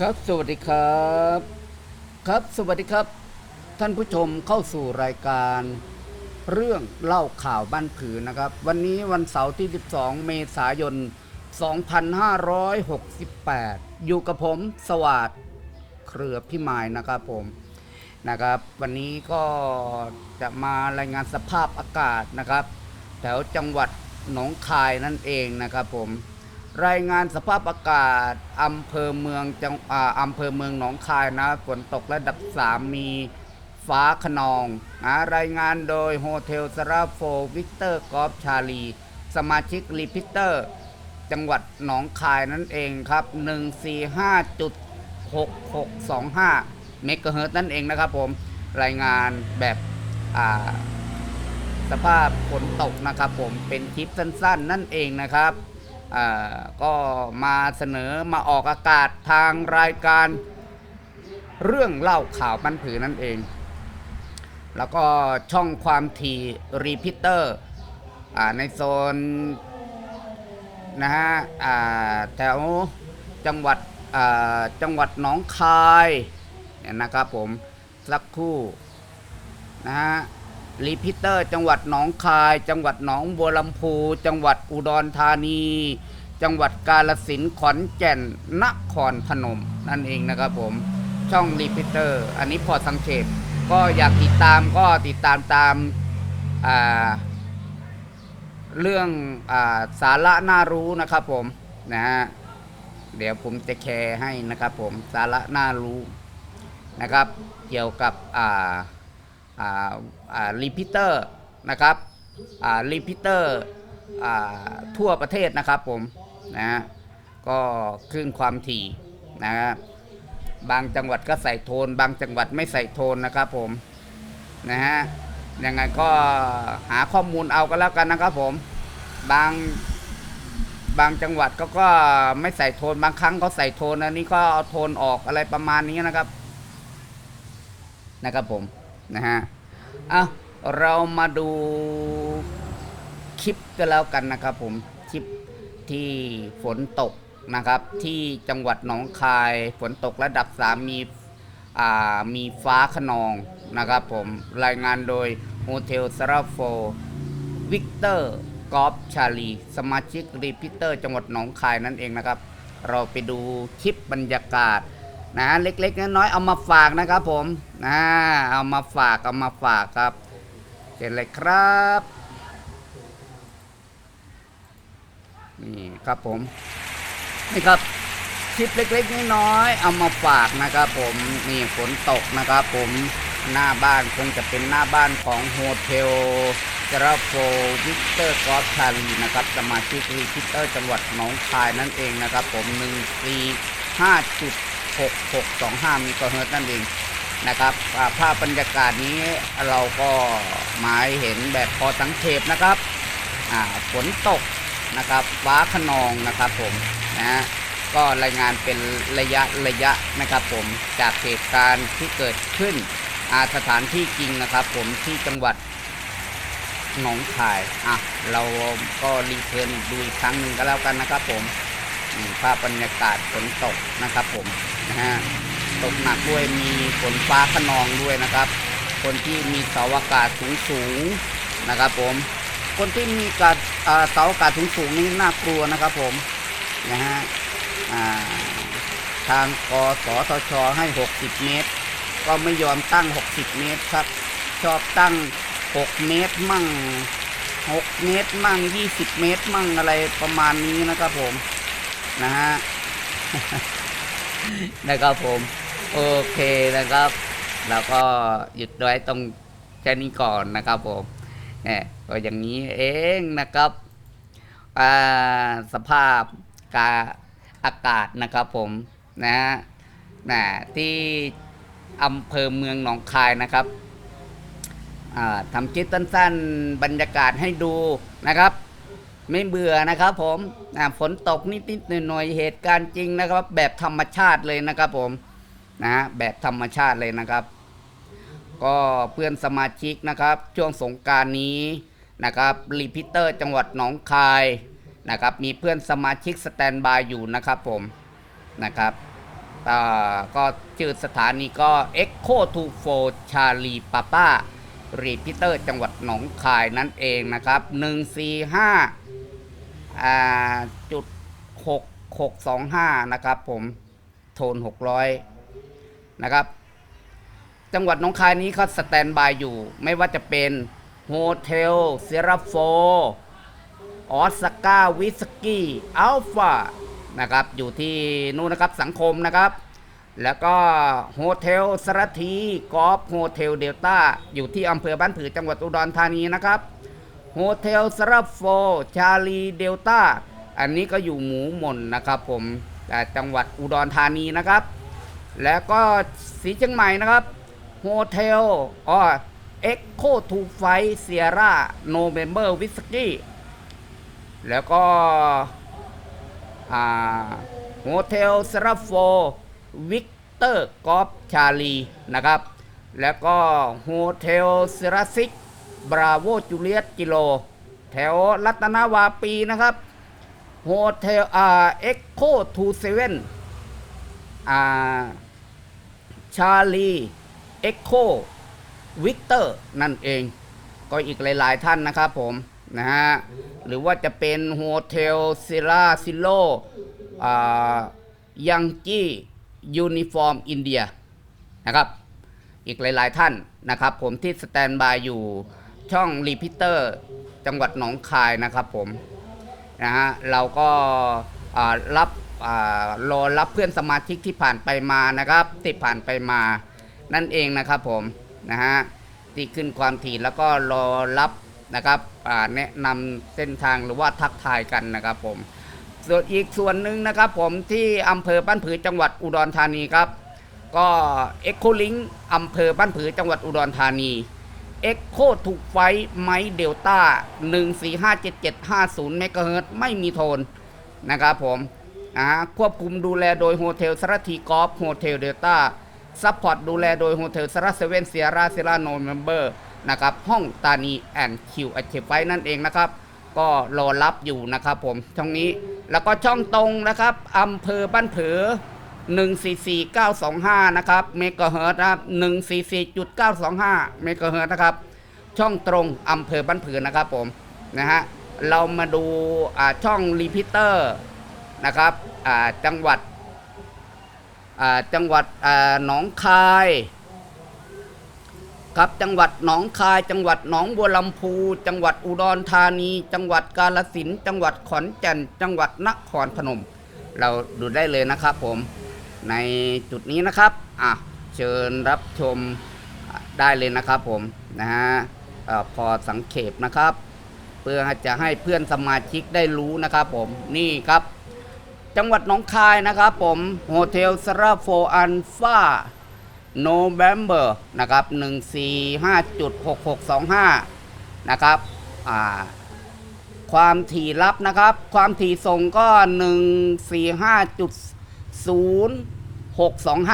ครับสวัสดีครับ ครับสวัสดีครับ ท่านผู้ชมเข้าสู่รายการ เรื่องเล่าข่าวบ้านผือนะครับ วันนี้วันเสาร์ที่ 12 เมษายน 2568 อยู่กับผมสวัสดเครือพิมายนะครับผมนะครับ วันนี้ก็จะมารายงานสภาพอากาศนะครับ แถวจังหวัดหนองคายนั่นเองนะครับผม รายงานสภาพอากาศอำเภอเมืองจังอ่าอำเภอเมืองหนองคายนะฝนตกระดับ 3 มีฟ้าขนองนะรายงานโดยโฮเทลสราโฟวิกเตอร์กอฟชาลี สมาชิกรีพิเตอร์ จังหวัดหนองคายนั่นเองครับ 145.6625 เมกะเฮิรตซ์นั่นเองนะครับผม รายงานแบบอ่าสภาพฝนตกนะครับผมเป็นคลิปสั้นๆ นั่นเองนะครับ ก็มาเสนอมาออกอากาศทางรายการเรื่องเล่าข่าวบันผือนั่นเอง แล้วก็ช่องความถี่รีพิเตอร์ในโซนนะฮะแถวจังหวัดจังหวัดหนองคายเนี่ยนะครับผมสักคู่นะฮะรีพิเตอร์ จังหวัดหนองคาย จังหวัดหนองบัวลำพู จังหวัดอุดรธานี จังหวัดกาฬสินขอนแก่นนครพนมนั่นเองนะครับผมช่องรีพิเตอร์ อันนี้พอสังเกตก็อยากติดตามก็ติดตามตามาเรื่องอาสาระน่ารู้นะครับผมนะฮะเดี๋ยวผมจะแชร์ให้นะครับผมสาระน่ารู้นะครับ เกี่ยวกับอ่าอ่าอ่ารีพิเตอร์นะครับอ่ารีพิเตอร์ทั่วประเทศนะครับผม นะฮะก็คลื่นความถี่นะฮะบางจังหวัดก็ใส่โทน บางจังหวัดไม่ใส่โทนนะครับผมนะฮะยังไงก็หาข้อมูลเอาก็แล้วกันนะครับผมบางบางจังหวัดก็ก็ไม่ใส่โทนบางครั้งก็ใส่โทนอันนี้ก็เอาโทนออกอะไรประมาณนี้นะครับ นะครับผมนะฮะอะเรามาดูคลิปกันแล้วกันนะครับผม ที่ฝนตกนะครับ ที่จังหวัดหนองคายฝนตกระดับ 3 มีอ่ามีฟ้าขนองนะครับผมรายงานโดยโฮเทลสราโฟวิกเตอร์กอฟชาลี สมาชิกรีพิเตอร์ จังหวัดหนองคายนั่นเองนะครับ เราไปดูคลิปบรรยากาศนะเล็กๆน้อยๆเอามาฝากนะครับผมนะเอามาฝากเอามาฝากครับเสร็จเลยครับ นี่ครับผม นี่ครับคลิปเล็กๆน้อยๆเอามาฝากนะครับ ผมนี่ฝนตกนะครับ ผมหน้าบ้านคงจะเป็นหน้าบ้านของโฮเทลจราโฟวิกเตอร์กอล์ฟชาลีนะครับสมาชิกรีพิเตอร์จังหวัดหนองคายนั่นเองนะครับ ผม1 4 5จุด6625มิโกะเฮิร์ตนั่นเองนะครับภาพบรรยากาศนี้เราก็หมายเห็นแบบพอสังเกตนะครับฝนตก นะครับฟ้าขนองนะครับผมนะฮะก็รายงานเป็นระยะระยะนะครับผมจากเหตุการณ์ที่เกิดขึ้นอาสถานที่จริงนะครับ ผมที่จังหวัดหนองคายอะเราก็รีเทิร์นดูอีกครั้งหนึ่งก็แล้วกันนะครับผมภาพบรรยากาศฝนตกนะครับผมนะฮะตกหนักด้วยมีฝนฟ้าขนองด้วยนะครับ คนที่มีเสาอากาศสูงสูงนะครับผม คนที่มีกาศอ่าเสาอากาศสูงสูงๆนี่น่ากลัวนะครับผมนะฮะทางกสทชให้ 60 เมตร ก็ไม่ยอมตั้ง 60 เมตรครับ ชอบตั้ง 6 เมตรมั่ง 6 เมตรมั่ง 20 เมตรมั่งอะไรประมาณนี้นะครับผมนะฮะนะครับผม โอเคนะครับ แล้วก็หยุดไว้ตรงแค่นี้ก่อนนะครับผม เนี่ยก็อย่างนี้เองนะครับสภาพกาอากาศนะครับผมนะฮะนะที่อำเภอเมืองหนองคายนะครับทำคลิปสั้นๆ บรรยากาศให้ดูนะครับ ไม่เบื่อนะครับผมฝนตกนิดๆหน่อยๆเหตุการณ์จริงนะครับ แบบธรรมชาติเลยนะครับผมนะแบบธรรมชาติเลยนะครับ ก็เพื่อนสมาชิกนะครับ ช่วงสงการนี้นะครับรีพิเตอร์จังหวัดหนองคายนะครับมีเพื่อนสมาชิกสแตนบายอยู่นะครับผมนะครับก็ชื่อสถานีก็ Echo to f o Charlie Papa Repeater จังหวัดหนองคายนั่นเองนะครับ 1 4 5่าจุด6625 นะครับผม โทน 600 นะครับ จังหวัดหนองคายนี้เขาสแตนบายอยู่ ไม่ว่าจะเป็นโฮเทลเซราโฟออสกาวิสกี้อัลฟานะครับอยู่ที่นู่นนะครับสังคมนะครับ แล้วก็โฮเทลสระทีกอล์ฟโฮเทลเดลต้าอยู่ที่อำเภอบ้านผือจังหวัดอุดรธานีนะครับโฮเทลสระโฟชาลีเดลต้าอันนี้ก็อยู่หมูหม่นนะครับผมจังหวัดอุดรธานีนะครับ แล้วก็สีเชียงใหม่นะครับ โฮเทลอ๋อเอ็กโคทูไฟเซียร่าโนเมเบอร์วิสกี้แล้วก็โฮเทลสราโฟวิกเตอร์กอฟชาลีนะครับ แล้วก็โฮเทลเซราซิกบราโวจูเลียตกิโล แถวรัตนาวาปีนะครับโฮเทลอ่าเอ็กโคทูเซเว่นอ่าชาลี เอ็กโควิกเตอร์นั่นเอง ก็อีกหลาย ๆ ท่านนะครับผมนะฮะหรือว่าจะเป็นโฮเทลซิลาซิโลยังกี้ยูนิฟอร์มอินเดียนะครับ อีกหลาย ๆ ท่านนะครับผมที่สแตนบายอยู่ช่องรีพิเตอร์จังหวัดหนองคายนะครับผมนะฮะเราก็รับรอรับเพื่อนสมาชิกที่ผ่านไปมานะครับที่ผ่านไปมา นั่นเองนะครับผมนะฮะที่ขึ้นความถี่แล้วก็รอรับนะครับแนะนำเส้นทางหรือว่าทักทายกันนะครับผม ส่วนอีกส่วนหนึ่งนะครับผมที่อำเภอบ้านผือจังหวัดอุดรธานีครับ ก็เอ็กโคลิงอำเภอบ้านผือจังหวัดอุดรธานีเอ็กโคถูกไฟไม้เดลต้า1457750เมกะเฮิรตไม่มีโทนนะครับผมนะควบคุมดูแลโดยโฮเทลสระทีกอล์ฟโฮเทลเดลต้า ซัพพอร์ตดูแลโดยโฮเทลสระเซเว่นเซียร่าเซราโนเมมเบอร์นะครับห้องตานีแอนด์คิวอเชฟไฟนั่นเองนะครับ ก็รอรับอยู่นะครับผมช่องนี้แล้วก็ช่องตรงนะครับอำเภอบ้านเผือ 144925 นะครับเมกะเฮิร์ตนะครับ 144.925 เมกะเฮิร์ตนะครับ ช่องตรงอำเภอบ้านเผือนะครับผมนะฮะเรามาดูอ่าช่องรีพิเตอร์นะครับอ่าจังหวัด จังหวัดหนองคายครับจังหวัดหนองคาย จังหวัดหนองบัวลำพู จังหวัดอุดรธานี จังหวัดกาฬสินธุ์จังหวัดขอนแก่น จังหวัดนครพนม เราดูได้เลยนะครับผมในจุดนี้นะครับอะเชิญรับชมได้เลยนะครับผมนะฮะพอสังเขปนะครับ เพื่อจะให้เพื่อนสมาชิกได้รู้นะครับผมนี่ครับ จังหวัดหนองคายนะครับผมโฮเทลสราโฟอันฟาโนเวมเบอร์นะครับ145.6625 นะครับอ่าความถี่รับนะครับ ความถี่ส่งก็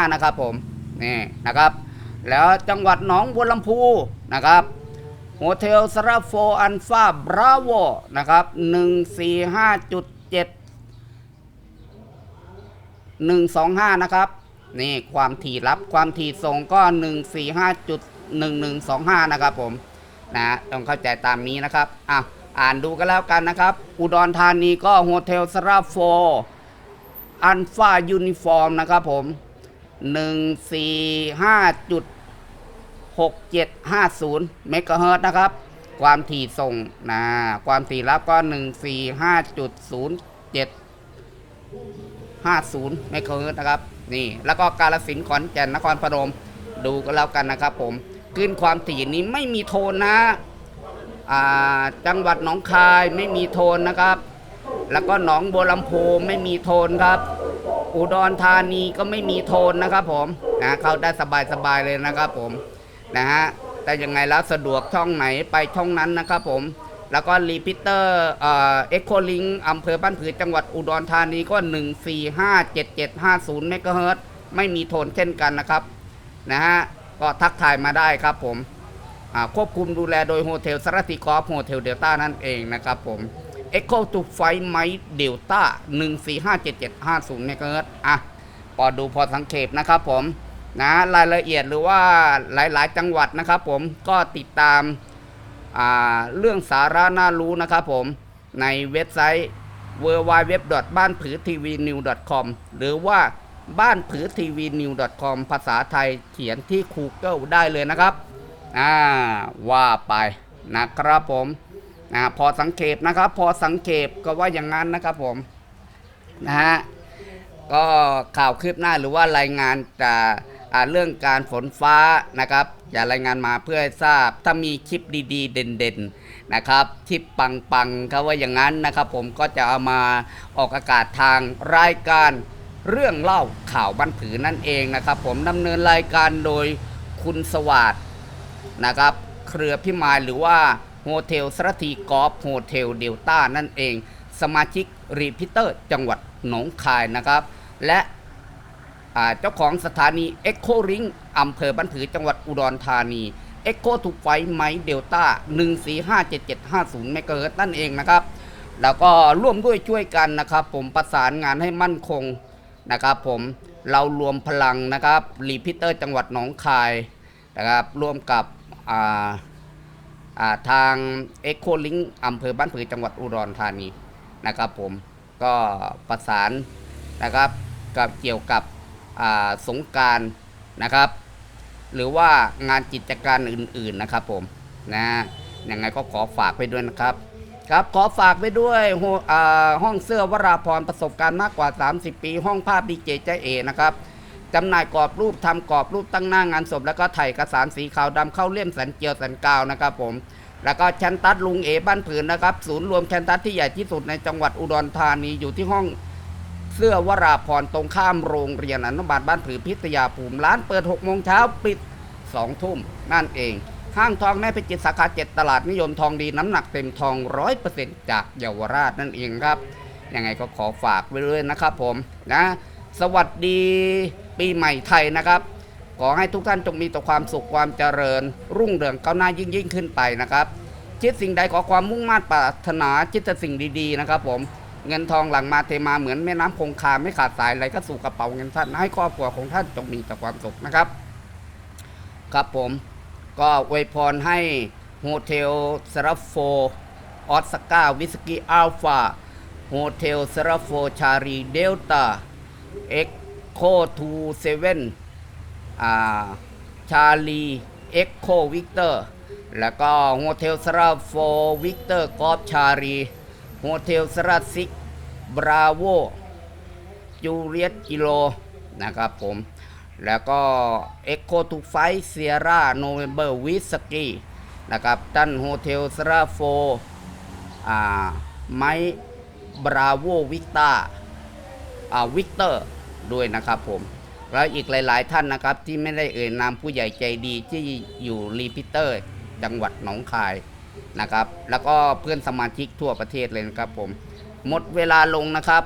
145.0625 นะครับผมนี่นะครับ แล้วจังหวัดหนองบัวลำพูนะครับโฮเทลสราโฟอันฟาบราโวนะครับ145.7 125 นะครับ นี่ความถี่รับความถี่ส่งก็ 145.1125 นะครับผมนะต้องเข้าใจตามนี้นะครับอะอ่านดูกันแล้วกันนะครับ อุดรธานีก็โฮเทลสราโฟอันฟายูนิฟอร์มนะครับผม 145.6750เมกะเฮิรตซ์นะครับ ความถี่ส่งนะความถี่รับก็ 145.07 50เมกะเฮิรตนะครับนี่แล้วก็กาลสินขอนแก่นนครพนมดูกันแล้วกันนะครับผมขึ้นความถี่นี้ไม่มีโทนนะอ่าจังหวัดหนองคายไม่มีโทนนะครับ แล้วก็หนองบัวลำพูไม่มีโทนครับ อุดรธานีก็ไม่มีโทนนะครับผมนะเข้าได้สบายๆเลยนะครับผมนะฮะแต่ยังไงแล้วสะดวกช่องไหนไปช่องนั้นนะครับผม แล้วก็รีพิเตอร์เอ็กโคลิงอำเภอบ้านผือจังหวัดอุดรธานีก็ 1457750เมกะเฮิรตซ์ไม่มีโทนเช่นกันนะครับนะฮะก็ทักทายมาได้ครับผมควบคุมดูแลโดยโฮเทลสรติกอฟโฮเทลเดลต้านั่นเองนะครับผม Echo to Flight ไม Delta 1457750เมกะเฮิรตซ์อะพอดูพอสังเกตนะครับผมนะรายละเอียดหรือว่าหลายๆ จังหวัดนะครับผมก็ติดตาม เรื่องสาระน่ารู้นะครับผม ในเว็บไซต์ w w w บ้านผือทีวีนิว .com หรือว่าบ้านผือทีวีนิว .com ภาษาไทยเขียนที่ Google ได้เลยนะครับอ่าว่าไปนะครับผมนะพอสังเกตนะครับ พอสังเกตก็ว่าอย่างนั้นนะครับผมนะฮะก็ข่าวคืบหน้าหรือว่ารายงานจากเรื่องการฝนฟ้านะครับ อย่ารายงานมาเพื่อให้ทราบ ถ้ามีคลิปดีๆ เด่นๆนะครับคลิปปังๆเขาว่าอย่างนั้นนะครับ ผมก็จะเอามาออกอากาศทางรายการเรื่องเล่าข่าวบันผือนั่นเองนะครับ ผมดำเนินรายการโดยคุณสวัสดนะครับ เครือพิมายหรือว่าโฮเทลสระทีกอล์ฟโฮเทลเดลต้านั่นเอง สมาชิกรีพิเตอร์จังหวัดหนองคายนะครับ และ เจ้าของสถานี Echo Ring อำเภอบ้านผือจังหวัดอุดรธานี Echo ถูกไฟไหมเดลต้า1457750เมกะเฮิรตซ์นั่นเองนะครับ แล้วก็ร่วมด้วยช่วยกันนะครับผมประสานงานให้มั่นคงนะครับผมเรารวมพลังนะครับรีพิเตอร์จังหวัดหนองคายนะครับร่วมกับอ่าอ่าทาง e c o Link อำเภอบ้านผือจังหวัดอุดรธานีนะครับผมก็ประสานนะครับกับเกี่ยวกับ สงการนะครับ หรือว่างานกิจการอื่นๆนะครับผมนะยังไงก็ขอฝากไปด้วยนะครับ ครับขอฝากไปด้วยห้องเสื้อวราพรประสบการณ์มากกว่า 30 ปี ห้องภาพดีเจใจเอนะครับจำหน่ายกรอบรูปทำกรอบรูปตั้งหน้างานศพแล้วก็ถ่ายเอกสารสีขาวดำเข้าเลี่ยมสันเจียวสันกาวนะครับผมแล้วก็แคนตัสลุงเอบ้านผืนนะครับ ศูนย์รวมแคนตัสที่ใหญ่ที่สุดในจังหวัดอุดรธานีอยู่ที่ห้อง เสื้อวราพรตรงข้ามโรงเรียนอนุบาลบ้านผือพิทยาภูมิร้านเปิด6โมงเช้าปิด2ทุ่มนั่นเอง ห้างทองแม่พิจิตรสาขาเจ็ดตลาดนิยมทองดีน้ำหนักเต็มทองร้อยเปอร์เซ็นต์จากเยาวราชนั่นเองครับ ยังไงก็ขอฝากไว้เลยนะครับผมนะ สวัสดีปีใหม่ไทยนะครับ ขอให้ทุกท่านจงมีแต่ความสุขความเจริญ รุ่งเรืองก้าวหน้ายิ่งยิ่งขึ้นไปนะครับคิดสิ่งใดขอความมุ่งมั่นปรารถนาคิดแต่สิ่งดีๆนะครับผม เงินทองหลังมาเทมาเหมือนแม่น้ำคงคาไม่ขาดสายไหลก็สู่กระเป๋าเงินท่านให้ครอบครัวของท่านจงมีแต่ความสุขนะครับ ครับผมก็อวยพรให้โฮเทลสราโฟออสกาวิสกี้อัลฟาโฮเทลสราโฟชารีเดลต้าเอ็กโคทูเซเว่นอาชาลีเอ็กโควิกเตอร์แล้วก็โฮเทลสราโฟวิกเตอร์กอฟชารี โฮเทลสราซิกบราโวจูเลียตกิโลนะครับผม แล้วก็ Echo to Fight Sierra November Whiskey นะครับตันโฮเทลสราโฟอ่าไมบราโววิกตาอ่าวิกเตอร์ด้วยนะครับผมแล้วอีกหลาย ๆ ท่านนะครับที่ไม่ได้เอ่ยนามผู้ใหญ่ใจดีที่อยู่รีพิเตอร์ จังหวัดหนองคาย นะครับ แล้วก็เพื่อนสมาชิกทั่วประเทศเลยนะครับผม หมดเวลาลงนะครับ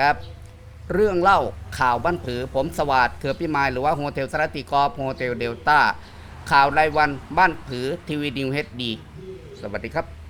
ครับ เรื่องเล่าข่าวบ้านผือ ผมสวัสดิ์เถือพิมายหรือว่าโฮเทลสรติกอฟโฮเทลเดลต้าข่าวรายวันบ้านผือทีวีนิวเฮดดี สวัสดีครับ